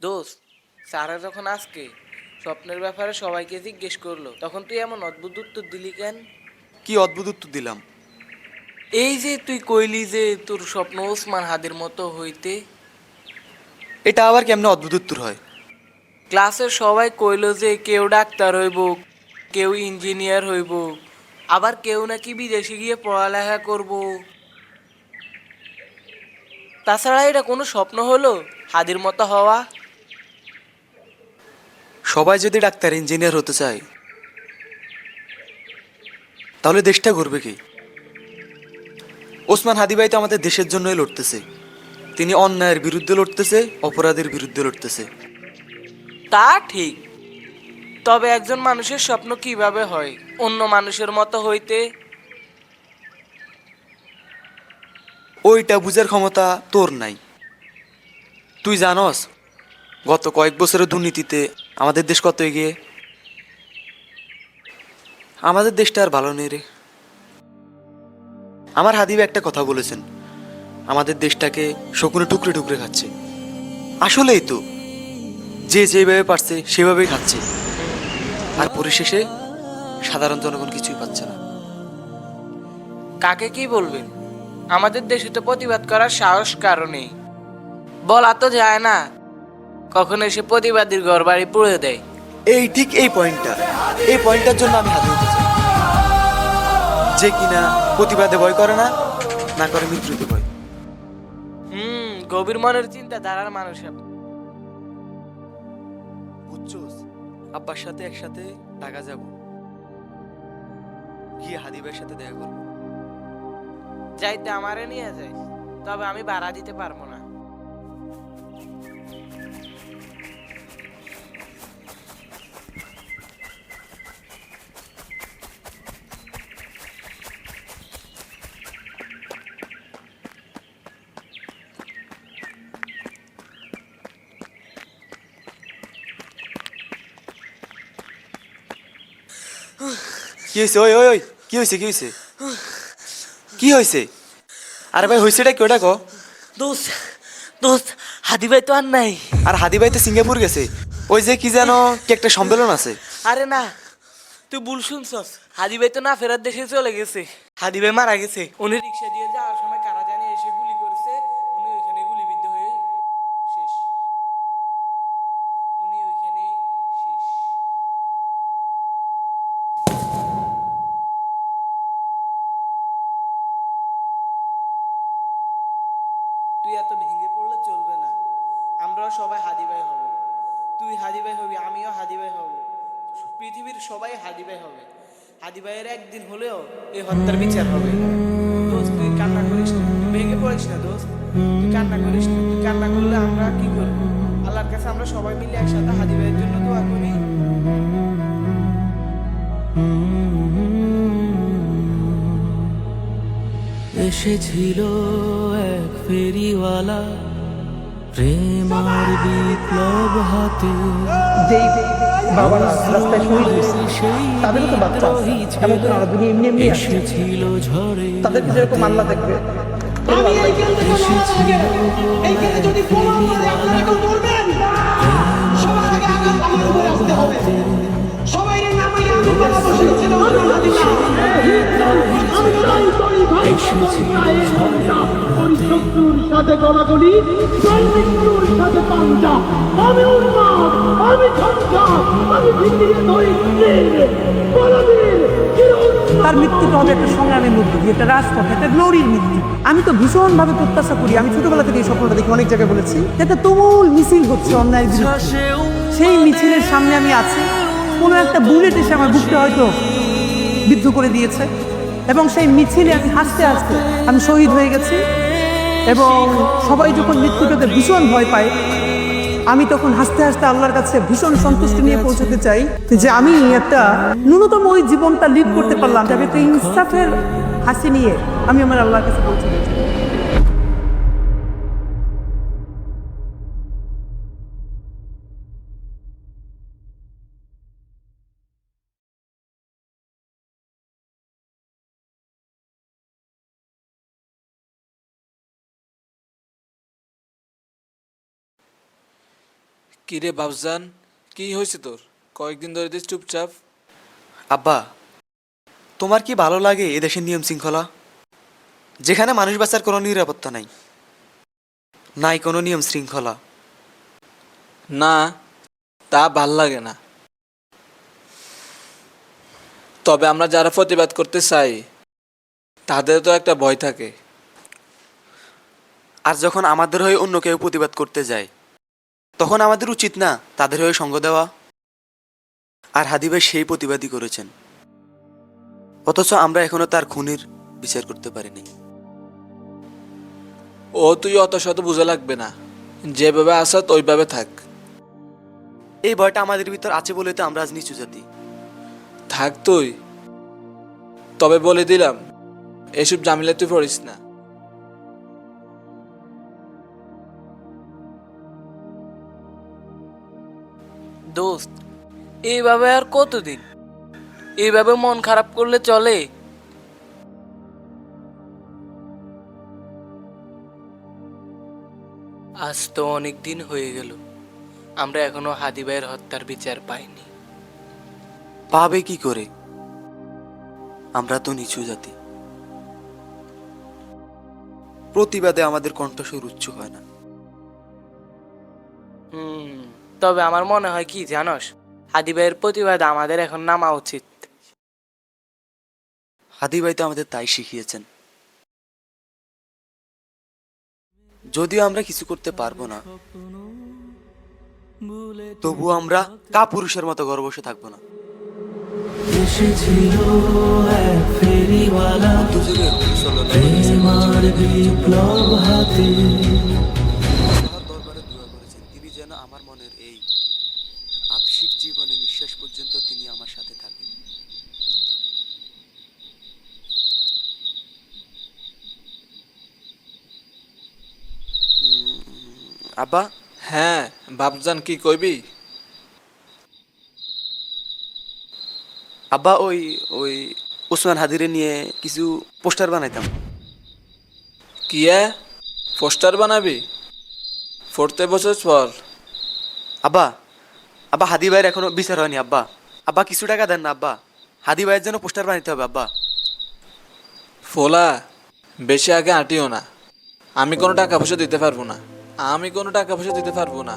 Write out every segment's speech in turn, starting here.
দোস্ত স্যারা যখন আজকে স্বপ্নের ব্যাপারে সবাইকে জিজ্ঞেস করল তখন তুই এমন অদ্ভুত উত্তর দিলি কেন? কি অদ্ভুত উত্তর দিলাম? এই যে তুই কইলি যে তোর স্বপ্ন ওসমান হাদের মতো হইতে। এটা আবার কেমনে অদ্ভুত উত্তর হয়? ক্লাসের সবাই কইলো যে কেউ ডাক্তার হইব কেউ ইঞ্জিনিয়ার হইব আবার কেউ নাকি বিদেশে গিয়ে পড়ালেখা করব। তাছাড়া এটা কোনো স্বপ্ন হলো হাদির মতো হওয়া? সবাই যদি ডাক্তার ইঞ্জিনিয়ার হতে চায় তাহলে দেশটা ঘুরবে কি? ওসমান হাদি ভাই তো আমাদের দেশের জন্যই লড়তেছে। তিনি অন্যায়ের বিরুদ্ধে লড়তেছে অপরাধের বিরুদ্ধে লড়তেছে। তা ঠিক। তবে একজন মানুষের স্বপ্ন কীভাবে হয়? অন্য মানুষের মতো হইতে? ওইটা বুঝার ক্ষমতা তোর নাই। তুই জানস গত কয়েক বছরের দুর্নীতিতে আমাদের দেশ কত এগিয়ে? আমাদের দেশটা আর ভালো নেই রে। আমার হাদিব একটা কথা বলেছেন, আমাদের দেশটাকে শকুনে টুকরে টুকরে খাচ্ছে। আসলেই তো, যে যেভাবে পারছে সেভাবেই খাচ্ছে। আর পরিশেষে সাধারণ জনগণ কিছুই পাচ্ছে না। কাকে কি বলবেন? আমাদের দেশে তো প্রতিবাদ করার সাহস কারণে বলা তো যায় না কখন সে প্রতিবাদীর ঘর বাড়ি পুড়ে দেয়। এই ঠিক এই পয়েন্টটা। এই পয়েন্টটার জন্য আমি হাতে যে কিনা প্রতিবাদে ভয় করে না না করে মৃত্যুতে ভয়। হুম গভীর মনের চিন্তা ধারার মানুষ। বুঝছোস আব্বার সাথে একসাথে ঢাকা যাব। গিয়ে হাদিবের সাথে দেখা করব। যাইতে আমারে নিয়ে যাই তবে আমি ভাড়া দিতে পারব না। কি হয়েছে ওই ওই ওই কি হয়েছে কি হয়েছে কি হয়েছে আরে ভাই হয়েছেটা কি? ওটা কো দোস্ত দোস্ত হাদি ভাই তো আর নাই। আর হাদি ভাই তো সিঙ্গাপুর গেছে। ওই যে কি জানো কি একটা সম্মেলন আছে। আরে না তুই ভুল শুনছস। হাদি ভাই তো না ফেরার দেশে চলে গেছে। হাদি ভাই মারা গেছে উনি রিক্সা দিয়ে যাওয়ার সময় কারা জানি এসে গুলি করেছে উনি ওইখানে গুলিবিদ্ধ হয়ে শেষ উনি ওইখানে শেষ তুই এত ভেঙে পড়লে চলবে না আমরাও সবাই হাদি ভাই হব তুই হাদি ভাই হবি আমিও হাদি ভাই হব পৃথিবীর সবাই হাদি ভাই হবে। হাদি ভাইয়ের একদিন হলেও এই হত্যার বিচার হবে। দোস্ত, তুই কান্না করিস না, তুই ভেঙে পড়িস না দোস্ত। তুই কান্না করিস না, তুই কান্না করলে আমরা কি করব আল্লাহর কাছে আমরা সবাই মিলে একসাথে হাদি ভাইয়ের জন্য দোয়া করি। এসেছিল এক ফেরিওয়ালা। প্রেম আর বিপ্লব হাতে যেই বাবারা রাস্তায় শহীদ হয়েছে সেই তাদেরও তো বাচ্চা আছে। এমন তো না দুনিয়া এমনি এমনি এসেছিল ঝড়ে তাদেরকে যেরকম আল্লাহ দেখবে। আমি এইখান থেকে নামার আগে। এইখানে যদি প্রমাণ করে আপনারা কেউ বলবেন সবার আগে আগে আমার উপরে আসতে হবে। সবাই নামাই আমি বলা বসেছিল আমি সাথে গলাগলি সাথে পাঞ্জা আমি উন্মাদ আমি ঝঞ্ঝা আমি তার মৃত্যুটা হবে একটা সংগ্রামের দিয়ে, একটা রাজপথ, একটা গ্লোরির মৃত্যু আমি তো ভীষণভাবে প্রত্যাশা করি, আমি ছোটবেলা থেকে এই স্বপ্নটা দেখি অনেক জায়গায় বলেছি একটা তুমুল মিছিল হচ্ছে বিরুদ্ধে। সেই মিছিলের সামনে আমি আছি। কোনো একটা বুলেট এসে আমার বুকটা হয়তো বিদ্ধ করে দিয়েছে। এবং সেই মিছিলে আমি হাসতে হাসতে আমি শহীদ হয়ে গেছি এবং সবাই যখন মৃত্যুটাতে ভীষণ ভয় পায়, আমি তখন হাসতে হাসতে আল্লাহর কাছে ভীষণ সন্তুষ্টি নিয়ে পৌঁছতে চাই যে আমি একটা ন্যূনতম ওই জীবনটা লিড করতে পারলাম যাতে একটা ইনসাফের হাসি নিয়ে আমি আমার আল্লাহর কাছে পৌঁছতে চাই। কি রে বাবজান কি হয়েছে তোর? কয়েকদিন ধরে দিস চুপচাপ। আব্বা তোমার কি ভালো লাগে এদেশের নিয়ম শৃঙ্খলা? যেখানে মানুষ বাঁচার কোনো নিরাপত্তা নাই নাই কোনো নিয়ম শৃঙ্খলা। না তা ভালো লাগে না। তবে আমরা যারা প্রতিবাদ করতে চাই তাদের তো একটা ভয় থাকে। আর যখন আমাদের হয়ে অন্য কেউ প্রতিবাদ করতে যায় তখন আমাদের উচিত না তাদের হয়ে সঙ্গ দেওয়া। আর হাদি ভাই সেই প্রতিবাদই করেছেন। অথচ আমরা এখনও তার খুনির বিচার করতে পারিনি। ও তুই অত শত বোঝা লাগবে না। যেভাবে আসত ওইভাবে থাক। এই ভয়টা আমাদের ভিতর আছে বলে তো আমরা আজ নিচু জাতি। থাক তুই। তবে বলে দিলাম এসব জামিলে তুই পড়িস না। দোস্ত এইভাবে আর কতদিন? এইভাবে মন খারাপ করলে চলে? আজ তো অনেক দিন হয়ে গেল আমরা এখনও হাদি ভাইয়ের হত্যার বিচার পাইনি। পাবে কি করে? আমরা তো নিচু জাতি। প্রতিবাদে আমাদের কণ্ঠস্বর উচ্চ হয় না। হুম। তবে আমার মনে হয় কি জানস? হাদি ভাইয়ের প্রতিবাদ আমাদের এখন নামা উচিত। হাদি ভাই তো আমাদের তাই শিখিয়েছেন। যদিও আমরা কিছু করতে পারব না তবু আমরা কা পুরুষের মতো ঘর বসে থাকব না ফেরিওয়ালা দুযুগে সাল্লাল্লাহু আলাইহি ওয়াসাল্লাম প্রেমার বিপ্লব হাতে আল্লাহর দরবারে দোয়া করেছেন তিনি যেন আমার মনের এই আবশিক জীবনে নিঃশ্বাস পর্যন্ত তিনি আমার সাথে থাকেন। আব্বা? হ্যাঁ বাবজান কি কইবি? আব্বা ওই ওই ওসমান হাদিরে নিয়ে কিছু পোস্টার বানাইতাম। কিয়া পোস্টার বানাবি? ফোরতে বছর পর আব্বা আব্বা হাদি ভাইয়ের এখনও বিচার হয়নি আব্বা। আব্বা কিছু টাকা দেন না আব্বা। হাদি ভাইয়ের জন্য পোস্টার বানাইতে হবে আব্বা। ফোলা বেশি আগে আটিও না। আমি কোনো টাকা পয়সা দিতে পারব না। আমি কোনো টাকা পয়সা দিতে পারব না।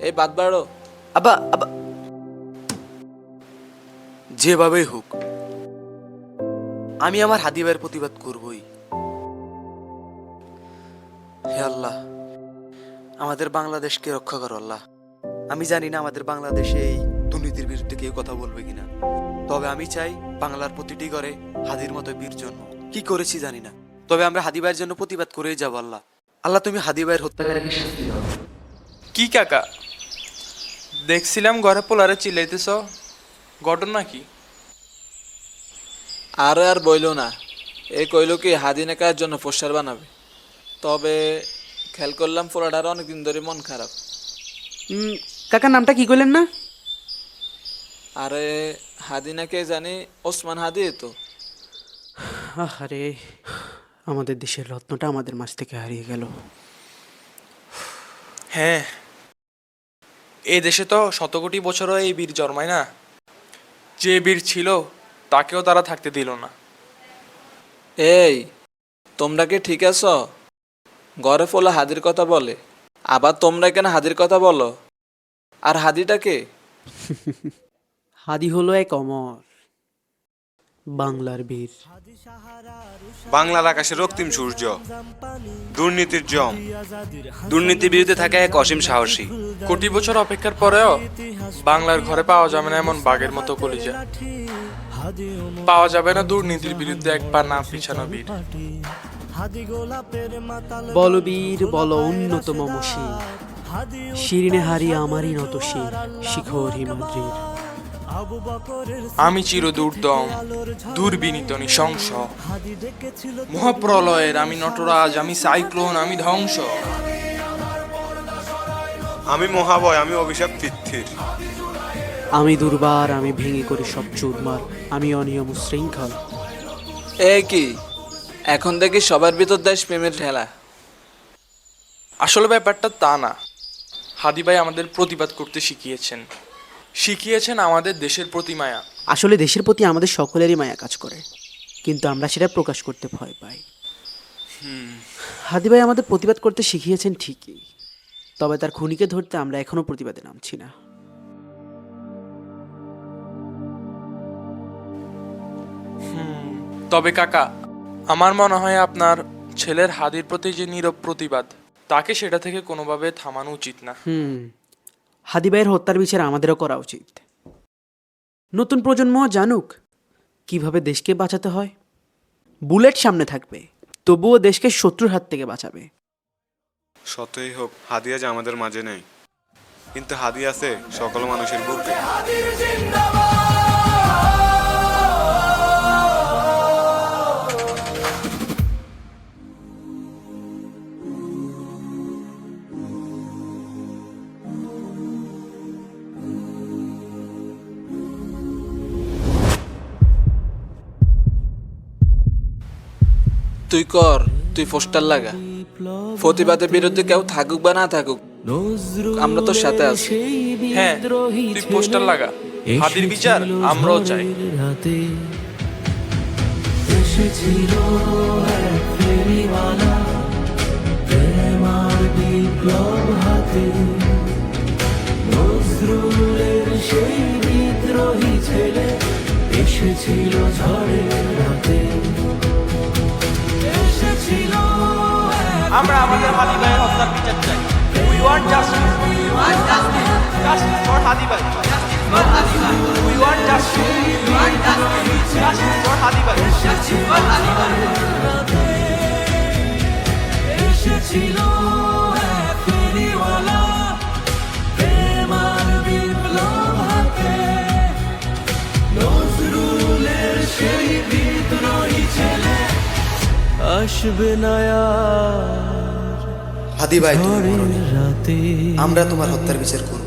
এই বাদ বাড়ো। আব্বা আব্বা। যেভাবেই হোক আমি আমার হাদি ভাইয়ের প্রতিবাদ করবই। হে আল্লাহ আমাদের বাংলাদেশকে রক্ষা করো আল্লাহ। আমি জানি না আমাদের বাংলাদেশে এই দুর্নীতির বিরুদ্ধে কেউ কথা বলবে কিনা। তবে আমি চাই বাংলার প্রতিটি ঘরে হাদির মতো বীর জন্ম। কি করেছি জানি না। তবে আমরা হাদি ভাইয়ের জন্য প্রতিবাদ করেই যাব আল্লাহ। আল্লাহ তুমি হাদি ভাইয়ের হত্যাকারীকে শাস্তি দাও। কি কাকা? দেখছিলাম ঘরে পোলারে চিল্লাইতেছ। ঘটনা কি? আর আর বইলো না। এ কইলো কি হাদি হাদিনাকার জন্য পোস্টার বানাবে। তবে খেয়াল করলাম ফোলাটার অনেকদিন ধরে মন খারাপ। কাকার নামটা কি করলেন না? আরে হাদিনাকে জানি ওসমান হাদি তো। আরে আমাদের দেশের রত্নটা আমাদের মাছ থেকে হারিয়ে গেল। হ্যাঁ এই দেশে তো শত কোটি বছরও এই বীর জন্মায় না। যে বীর ছিল তাকেও তারা থাকতে দিল না। এই তোমরা কি ঠিক আছো? ঘরে ফোলা হাদির কথা বলে আবার তোমরা কেন হাদির কথা বলো? আর হাদিটাকে হাদি হলো এক অমর বাংলার বীর। বাংলার আকাশে রক্তিম সূর্য দুর্নীতির জম দুর্নীতির বিরুদ্ধে থাকা এক অসীম সাহসী। কোটি বছর অপেক্ষার পরেও বাংলার ঘরে পাওয়া যাবে না এমন বাঘের মতো কলিজা। পাওয়া যাবে না দুর্নীতির বিরুদ্ধে একবার না পিছানো বীর। বলবীর বল উন্নত মম শির শিরিনে হারি আমারই নত শির শিখর হিমাদ্রির আমি চির দুর্দম দুর্বিনীত নৃশংস। মহাপ্রলয়ের আমি নটরাজ আমি সাইক্লোন আমি ধ্বংস। আমি মহাবয় আমি অভিশাপ তিথির। আমি দুর্বার আমি ভেঙে করি সব চুরমার আমি অনিয়ম শৃঙ্খল। এ কি? এখন দেখি সবার ভিতর দেশ প্রেমের ঠেলা। আসলে ব্যাপারটা তা না। হাদি ভাই আমাদের প্রতিবাদ করতে শিখিয়েছেন। শিখিয়েছেন আমাদের দেশের প্রতি মায়া। আসলে দেশের প্রতি আমাদের সকলেরই মায়া কাজ করে। কিন্তু আমরা সেটা প্রকাশ করতে ভয় পাই। হাদি ভাই আমাদের প্রতিবাদ করতে শিখিয়েছেন ঠিকই। তবে তার খুনিকে ধরতে আমরা এখনও প্রতিবাদে নামছি না। তবে কাকা আমার মনে হয় আপনার ছেলের হাদির প্রতি যে নীরব প্রতিবাদ তাকে সেটা থেকে কোনোভাবে থামানো উচিত না। হুম। হাদি ভাইয়ের হত্যার বিচার আমাদেরও করা উচিত। নতুন প্রজন্ম জানুক কীভাবে দেশকে বাঁচাতে হয়। বুলেট সামনে থাকবে তবুও দেশকে শত্রুর হাত থেকে বাঁচাবে। সতই হোক হাদিয়া যে আমাদের মাঝে নেই। কিন্তু হাদি আছে সকল মানুষের বুকে। তুই কর তুই পোস্টার লাগা। প্রতিবাদের বিরুদ্ধে কেউ থাকুক বা না থাকুক আমরা তোর সাথে আছি। হ্যাঁ তুই পোস্টার লাগা। হাদির বিচার আমরাও চাই। রাতে এসেছিল এক ফেরিওয়ালা প্রেম বিপ্লব হাতে। নজরুলের সেই বিদ্রোহী ছেলে এসেছিল ঝড়ের রাতে। আমরা আমাদের হাদি ভাইয়ের হত্যার বিচার চাই। We want justice justice for Hadi ভাই we want justice justice for Hadi ভাই জাস্টিস ফর হাদি ভাই এসেছিল আসবে না হাদি ভাই তুমি রাতে আমরা তোমার হত্যার বিচার করব।